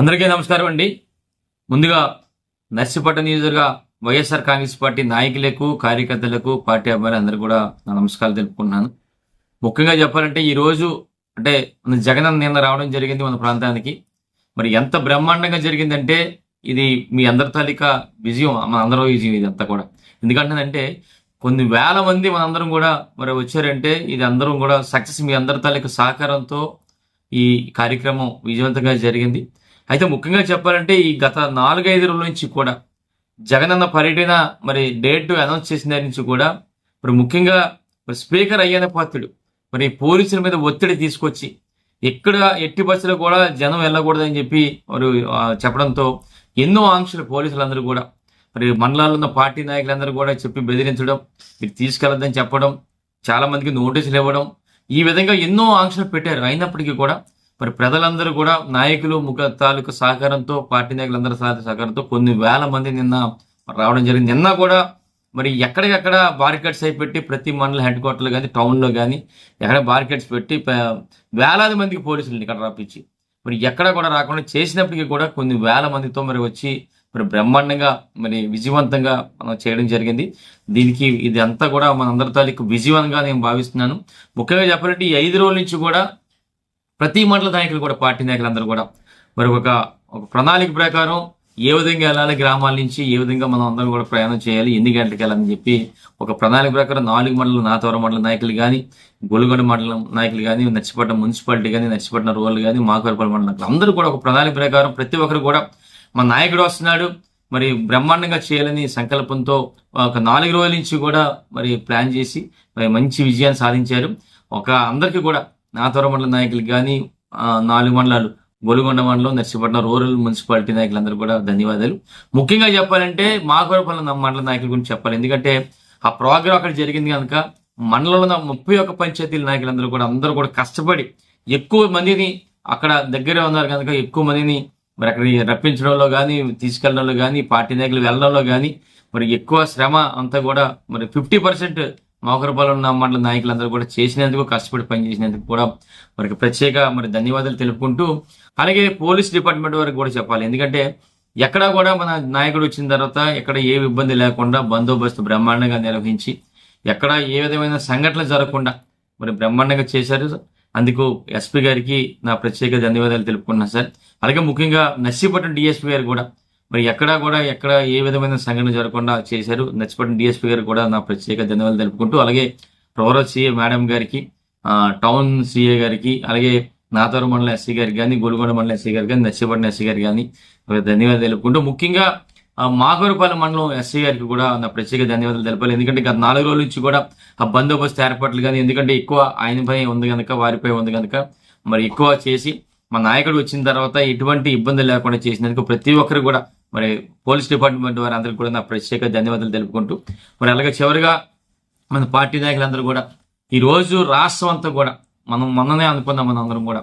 అందరికీ నమస్కారం అండి. ముందుగా నర్సిపట్నం నియోజకవర్గ వైఎస్ఆర్ కాంగ్రెస్ పార్టీ నాయకులకు కార్యకర్తలకు పార్టీ అబ్బాయిలు అందరూ కూడా నా నమస్కారాలు తెలుపుకుంటున్నాను. ముఖ్యంగా చెప్పాలంటే ఈరోజు అంటే మన జగన్ నిన్న రావడం జరిగింది మన ప్రాంతానికి. మరి ఎంత బ్రహ్మాండంగా జరిగిందంటే ఇది మీ అందరి తాలిక విజయం మన అందరూ విజయం ఇది అంతా కూడా. ఎందుకంటే కొన్ని వేల మంది మనందరం కూడా మరి వచ్చారంటే ఇది అందరం కూడా సక్సెస్ మీ అందరి తాలిక సహకారంతో ఈ కార్యక్రమం విజయవంతంగా జరిగింది. అయితే ముఖ్యంగా చెప్పాలంటే ఈ గత నాలుగైదు రోజుల నుంచి కూడా జగనన్న పర్యటన మరి డేట్ అనౌన్స్ చేసిన నుంచి కూడా మరి ముఖ్యంగా మరి స్పీకర్ అయ్యన పాత్రుడు. మరి పోలీసుల మీద ఒత్తిడి తీసుకొచ్చి ఎక్కడ ఎట్టి బస్సులో కూడా జనం వెళ్ళకూడదని చెప్పి మరి చెప్పడంతో ఎన్నో ఆంక్షలు పోలీసులందరూ కూడా మరి మండలాల్లో ఉన్న పార్టీ నాయకులందరూ కూడా చెప్పి బెదిరించడం మీరు తీసుకెళ్ళొద్దని చెప్పడం చాలా మందికి నోటీసులు ఇవ్వడం ఈ విధంగా ఎన్నో ఆంక్షలు పెట్టారు. అయినప్పటికీ కూడా మరి ప్రజలందరూ కూడా నాయకులు ముఖ తాలూకు సహకారంతో పార్టీ నాయకులందరూ సహ- సహకారంతో కొన్ని వేల మంది నిన్న రావడం జరిగింది. నిన్న కూడా మరి ఎక్కడికెక్కడ బార్కెట్స్ అయి పెట్టి ప్రతి మండల హెడ్ క్వార్టర్లో కానీ టౌన్లో కానీ ఎక్కడ బార్కెట్స్ పెట్టి వేలాది మందికి పోలీసులు ఇక్కడ రాపించి మరి ఎక్కడ కూడా రాకుండా చేసినప్పటికీ కూడా కొన్ని వేల మందితో మరి వచ్చి మరి బ్రహ్మాండంగా మరి విజయవంతంగా మనం చేయడం జరిగింది. దీనికి ఇది అంతా కూడా మన అందరి తాలూకు విజయవంతంగా నేను భావిస్తున్నాను. ముఖ్యంగా చెప్పాలంటే ఈ ఐదు రోజుల నుంచి కూడా ప్రతి మండల నాయకులు కూడా పార్టీ నాయకులందరూ కూడా. మరి ఒక ఒక ప్రణాళిక ప్రకారం ఏ విధంగా వెళ్ళాలి గ్రామాల నుంచి ఏ విధంగా మనం అందరం కూడా ప్రయాణం చేయాలి ఎన్ని గంటలకు వెళ్ళాలని చెప్పి ఒక ప్రణాళిక ప్రకారం నాలుగు మండలం నాతవరం మండల నాయకులు కానీ గొలుగొండ మండలం నాయకులు కానీ నర్సిపట్నం మున్సిపాలిటీ కానీ నర్సిపట్నం రూరల్ కానీ మాకవరపల్లి మండలం అందరూ కూడా ఒక ప్రణాళిక ప్రకారం ప్రతి ఒక్కరు కూడా మన నాయకుడు వస్తున్నాడు. మరి బ్రహ్మాండంగా చేయాలని సంకల్పంతో ఒక నాలుగు రోజుల నుంచి కూడా మరి ప్లాన్ చేసి మరి మంచి విజయాన్ని సాధించారు. ఒక అందరికీ కూడా నాతవరం మండల నాయకులు కానీ నాలుగు మండలాలు గోలుగొండ మండలం నర్సీపట్నం రూరల్ మున్సిపాలిటీ నాయకులందరూ కూడా ధన్యవాదాలు. ముఖ్యంగా చెప్పాలంటే మాకూరపల్లి మండల నాయకుల గురించి చెప్పాలి. ఎందుకంటే ఆ ప్రోగ్రాం అక్కడ జరిగింది కనుక మండలంలో ముప్పై ఒక్క పంచాయతీల నాయకులందరూ కూడా అందరూ కూడా కష్టపడి ఎక్కువ మందిని అక్కడ దగ్గరే ఉన్నారు కనుక ఎక్కువ మందిని మరి అక్కడ రప్పించడంలో కానీ తీసుకెళ్ళడంలో కానీ పార్టీ నాయకులు వెళ్ళడంలో కానీ మరి ఎక్కువ శ్రమ అంతా కూడా మరి ఫిఫ్టీ పర్సెంట్ మోకరపాలెం ఉన్న మండల నాయకులందరూ కూడా చేసినందుకు కష్టపడి పనిచేసినందుకు కూడా వారికి ప్రత్యేక మరి ధన్యవాదాలు తెలుపుకుంటూ అలాగే పోలీస్ డిపార్ట్మెంట్ వారికి కూడా చెప్పాలి. ఎందుకంటే ఎక్కడా కూడా మన నాయకుడు వచ్చిన తర్వాత ఎక్కడ ఏ ఇబ్బంది లేకుండా బందోబస్తు బ్రహ్మాండంగా నిర్వహించి ఎక్కడ ఏ విధమైన సంఘటనలు జరగకుండా మరి బ్రహ్మాండంగా చేశారు. అందుకు ఎస్పీ గారికి నా ప్రత్యేక ధన్యవాదాలు తెలుపుకున్నాను సార్. అలాగే ముఖ్యంగా నర్సీపట్నం డిఎస్పీ గారు కూడా మరి ఎక్కడా కూడా ఎక్కడ ఏ విధమైన సంఘటన జరగకుండా చేశారు. నర్సీపట్నం డిఎస్పీ గారు కూడా నా ప్రత్యేక ధన్యవాదాలు తెలుపుకుంటూ అలాగే రూరల్ సిఏ మేడం గారికి టౌన్ సిఏ గారికి అలాగే నాతారు మండలం ఎస్సీ గారికి కానీ గోల్కొండ మండలం ఎస్సీ గారికి కానీ నర్సీపట్నం ఎస్సీ గారికి కానీ ధన్యవాదాలు తెలుపుకుంటూ ముఖ్యంగా మాగూరుపాలెం మండలం ఎస్సీ గారికి కూడా నా ప్రత్యేక ధన్యవాదాలు తెలపాలి. ఎందుకంటే గత నాలుగు రోజుల నుంచి కూడా ఆ బందోబస్తు ఏర్పాట్లు కానీ ఎందుకంటే ఎక్కువ ఆయనపై ఉంది కనుక వారిపై ఉంది కనుక మరి ఎక్కువ చేసి మా నాయకుడు వచ్చిన తర్వాత ఎటువంటి ఇబ్బంది లేకుండా చేసినందుకు ప్రతి ఒక్కరు కూడా మరి పోలీస్ డిపార్ట్మెంట్ వారి అందరికీ కూడా నా ప్రత్యేక ధన్యవాదాలు తెలుపుకుంటూ మరి అలాగే చివరిగా మన పార్టీ నాయకులందరూ కూడా ఈరోజు రాష్ట్రం అంతా కూడా మనం మొన్ననే అనుకున్నాం మనం కూడా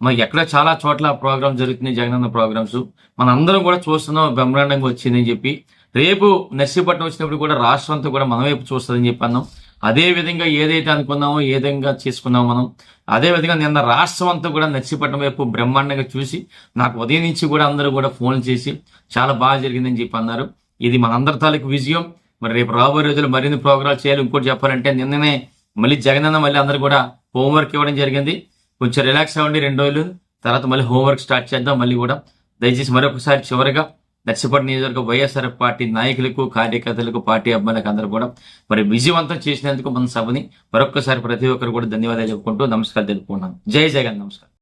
మరి ఎక్కడ చాలా చోట్ల ప్రోగ్రామ్ జరుగుతున్నాయి జగనన్న ప్రోగ్రామ్స్. మనందరం కూడా చూస్తున్నాం బ్రహ్మాండంగా వచ్చిందని చెప్పి రేపు నర్సీపట్నం వచ్చినప్పుడు కూడా రాష్ట్రం అంతా కూడా మన వైపు చూస్తుందని చెప్పి అన్నాం. అదే విధంగా ఏదైతే అనుకున్నామో ఏ విధంగా చేసుకున్నామో మనం అదే విధంగా నిన్న రాష్ట్రం అంతా కూడా నర్సీపట్నం వైపు బ్రహ్మాండంగా చూసి నాకు ఉదయం నుంచి కూడా అందరూ కూడా ఫోన్లు చేసి చాలా బాగా జరిగిందని చెప్పి అన్నారు. ఇది మనందరి తాలూకు విజయం. మరి రేపు రాబోయే రోజులు మరిన్ని ప్రోగ్రాలు చేయాలి. ఇంకోటి చెప్పాలంటే నిన్ననే మళ్ళీ జగనన్న మళ్ళీ అందరూ కూడా హోంవర్క్ ఇవ్వడం జరిగింది. కొంచెం రిలాక్స్ అవ్వండి రెండు రోజులు. తర్వాత మళ్ళీ హోంవర్క్ స్టార్ట్ చేద్దాం మళ్ళీ కూడా. దయచేసి మరొకసారి చివరిగా నర్సిపట్నం నియోజకవర్గ వైఎస్ఆర్ పార్టీ నాయకులకు కార్యకర్తలకు పార్టీ అభిమానులకు అందరూ కూడా మరి విజయవంతం చేసినందుకు మన సభని మరొక్కసారి ప్రతి ఒక్కరు కూడా ధన్యవాదాలు చెప్పుకుంటూ నమస్కారం తెలుపుకున్నాను జై జగన్ నమస్కారం.